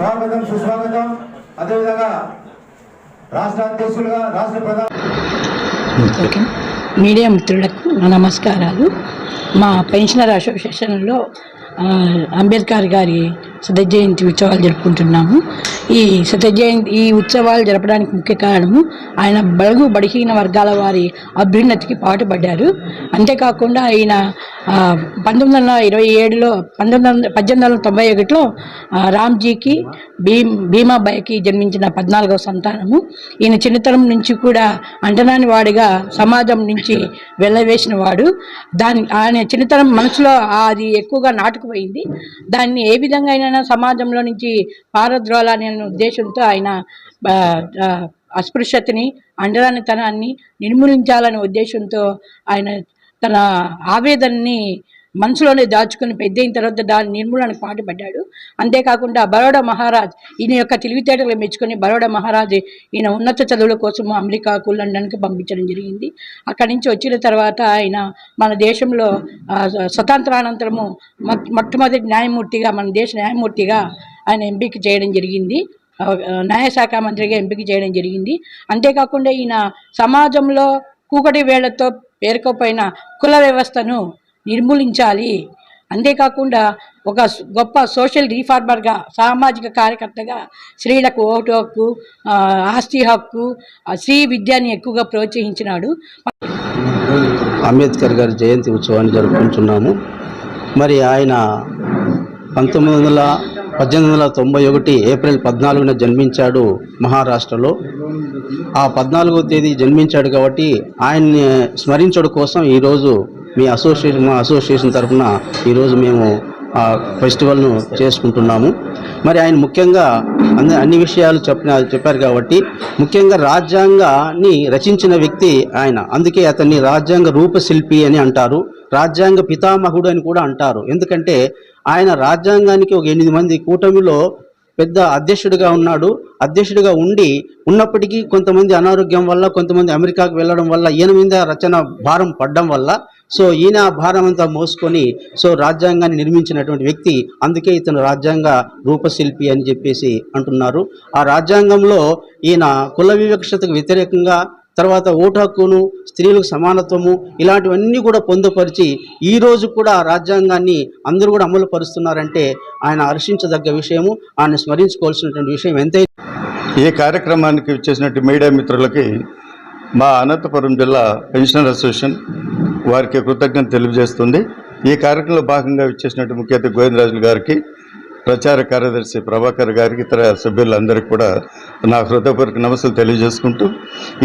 స్వాగతం సుస్వాగతం. అదేవిధంగా రాష్ట్ర అధ్యక్షులుగా రాష్ట్ర ప్రధాన ఓకే. మీడియా మిత్రులకు నా నమస్కారాలు. మా పెన్షనర్ అసోసియేషన్లో అంబేద్కర్ గారి శత జయంతి ఉత్సవాలు జరుపుకుంటున్నాము. ఈ శత జయంతి ఈ ఉత్సవాలు జరపడానికి ముఖ్య కారణము ఆయన బడుగు బడిహీన వర్గాల వారి అభ్యున్నతికి పాటుపడ్డారు. అంతేకాకుండా ఆయన పంతొమ్మిది వందల ఇరవై ఏడులో పంతొమ్మిది వందల పద్దెనిమిది వందల తొంభై ఒకటిలో రామ్జీకి భీమ్ భీమాబాయికి జన్మించిన పద్నాలుగవ సంతానము. ఈయన చిన్నతనం నుంచి కూడా అంటనాని వాడిగా సమాజం నుంచి వెళ్ళవేసిన వాడు. దాని ఆయన చిన్నతనం మనసులో అది ఎక్కువగా నాటు పాతుకుపోయింది దాన్ని ఏ విధంగా అయినా సమాజంలో నుంచి పారద్రోలాలనే ఉద్దేశంతో ఆయన అస్పృశ్యతని అండరానితనాన్ని నిర్మూలించాలనే ఉద్దేశంతో ఆయన తన ఆవేదనని మనసులోనే దాచుకుని పెద్ద అయిన తర్వాత దాని నిర్మూలనకు పాటుపడ్డాడు. అంతేకాకుండా బరోడా మహారాజ్ ఈయన యొక్క తెలివితేటలు మెచ్చుకొని బరోడా మహారాజ్ ఈయన ఉన్నత చదువుల కోసం అమెరికాకు లండన్కి పంపించడం జరిగింది. అక్కడి నుంచి వచ్చిన తర్వాత ఆయన మన దేశంలో స్వతంత్రానంతరము మొట్టమొదటి న్యాయమూర్తిగా మన దేశ న్యాయమూర్తిగా ఆయన ఎంపిక చేయడం జరిగింది. న్యాయశాఖ మంత్రిగా ఎంపిక చేయడం జరిగింది. అంతేకాకుండా ఈయన సమాజంలో కూకటి వేళ్ళతో పేరుకోపోయిన కుల వ్యవస్థను నిర్మూలించాలి. అంతేకాకుండా ఒక గొప్ప సోషల్ రీఫార్మర్గా సామాజిక కార్యకర్తగా స్త్రీలకు ఓటు హక్కు ఆస్తి హక్కు స్త్రీ విద్యని ఎక్కువగా ప్రోత్సహించినాడు. అంబేద్కర్ గారి జయంతి ఉత్సవాన్ని జరుపుకుంటున్నాము. మరి ఆయన పంతొమ్మిది వందల పద్దెనిమిది వందల తొంభై ఒకటి ఏప్రిల్ పద్నాలుగున జన్మించాడు మహారాష్ట్రలో. ఆ పద్నాలుగో తేదీ జన్మించాడు కాబట్టి ఆయన్ని స్మరించడం కోసం ఈరోజు మీ అసోసియేషన్ మా అసోసియేషన్ తరఫున ఈరోజు మేము ఆ ఫెస్టివల్ను చేసుకుంటున్నాము. మరి ఆయన ముఖ్యంగా అన్ని అన్ని విషయాలు చెప్పిన చెప్పారు కాబట్టి ముఖ్యంగా రాజ్యాంగాన్ని రచించిన వ్యక్తి ఆయన. అందుకే అతన్ని రాజ్యాంగ రూపశిల్పి అని అంటారు. రాజ్యాంగ పితామహుడు అని కూడా అంటారు. ఎందుకంటే ఆయన రాజ్యాంగానికి ఒక ఎనిమిది మంది కూటమిలో పెద్ద అధ్యక్షుడిగా ఉన్నాడు. అధ్యక్షుడిగా ఉండి ఉన్నప్పటికీ కొంతమంది అనారోగ్యం వల్ల కొంతమంది అమెరికాకు వెళ్ళడం వల్ల ఈయన మీద రచన భారం పడడం వల్ల సో ఈయన భారమంతా మోసుకొని సో రాజ్యాంగాన్ని నిర్మించినటువంటి వ్యక్తి అందుకే ఇతను రాజ్యాంగ రూపశిల్పి అని చెప్పేసి అంటున్నారు. ఆ రాజ్యాంగంలో ఈయన కుల వివక్షతకు వ్యతిరేకంగా తర్వాత ఓటు హక్కును స్త్రీలకు సమానత్వము ఇలాంటివన్నీ కూడా పొందుపరిచి ఈ రోజు కూడా ఆ రాజ్యాంగాన్ని అందరూ కూడా అమలు పరుస్తున్నారంటే ఆయన హర్షించదగ్గ విషయము. ఆయన స్మరించుకోవాల్సినటువంటి విషయం ఎంతైనా ఈ కార్యక్రమానికి వచ్చేసినట్టు మీడియా మిత్రులకి మా అనంతపురం జిల్లా పెన్షనర్ అసోసియేషన్ వారికి కృతజ్ఞత తెలియజేస్తుంది. ఈ కార్యక్రమంలో భాగంగా వచ్చేసినట్టు ముఖ్య అతిథి గోవిందరాజులు గారికి ప్రచార కార్యదర్శి ప్రభాకర్ గారికి ఇతర సభ్యులందరికీ కూడా నా హృదయపూర్వక నమస్సులు తెలియజేసుకుంటూ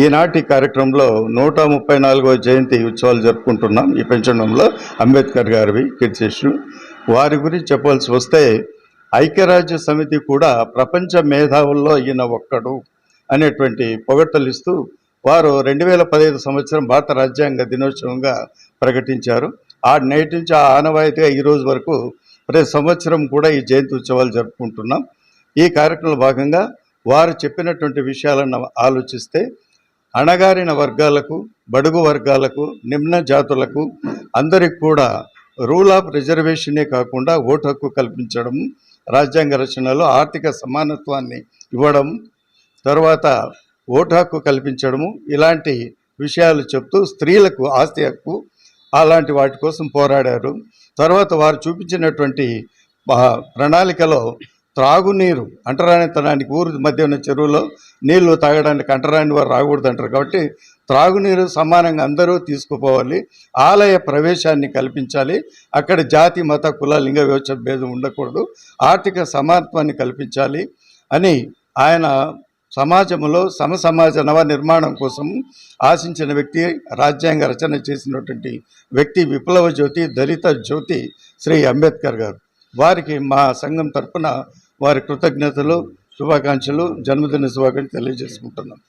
ఈనాటి కార్యక్రమంలో నూట ముప్పై నాలుగవ జయంతి ఉత్సవాలు జరుపుకుంటున్నాం. ఈ పెంచడంలో అంబేద్కర్ గారివి కీర్తిశేషులు వారి గురించి చెప్పవలసి వస్తే ఐక్యరాజ్య సమితి కూడా ప్రపంచ మేధావుల్లో ఈయన ఒక్కడు అనేటువంటి పొగడ్తలు ఇస్తూ వారు రెండు వేల పదహైదు సంవత్సరం భారత రాజ్యాంగ దినోత్సవంగా ప్రకటించారు. ఆ నేటి నుంచి ఆ ఆనవాయితీగా ఈ రోజు వరకు ప్రతి సంవత్సరం కూడా ఈ జయంతి ఉత్సవాలు జరుపుకుంటున్నాం. ఈ కార్యక్రమంలో భాగంగా వారు చెప్పినటువంటి విషయాలను ఆలోచిస్తే అణగారిన వర్గాలకు బడుగు వర్గాలకు నిమ్న జాతులకు అందరికి కూడా రూల్ ఆఫ్ రిజర్వేషనే కాకుండా ఓటు హక్కు కల్పించడం రాజ్యాంగ రచనలో ఆర్థిక సమానత్వాన్ని ఇవ్వడం తర్వాత ఓటు హక్కు కల్పించడము ఇలాంటి విషయాలు చెప్తూ స్త్రీలకు ఆస్తి హక్కు అలాంటి వాటి కోసం పోరాడారు. తర్వాత వారు చూపించినటువంటి ప్రణాళికలో త్రాగునీరు అంటరానితనానికి ఊరు మధ్య ఉన్న చెరువులో నీళ్ళు తాగడానికి అంటరాని వారు రాకూడదు అంటారు. కాబట్టి త్రాగునీరు సమానంగా అందరూ తీసుకుపోవాలి ఆలయ ప్రవేశాన్ని కల్పించాలి అక్కడ జాతి మత కుల లింగ వివక్ష భేదం ఉండకూడదు ఆర్థిక సమానత్వాన్ని కల్పించాలి అని ఆయన సమాజంలో సమ సమాజ నవ నిర్మాణం కోసం ఆశించిన వ్యక్తి రాజ్యాంగ రచన చేసినటువంటి వ్యక్తి విప్లవ జ్యోతి దళిత జ్యోతి శ్రీ అంబేద్కర్ గారు. వారికి మా సంఘం తరఫున వారి కృతజ్ఞతలు శుభాకాంక్షలు జన్మదిన శుభాకాంక్షలు తెలియజేసుకుంటున్నాం.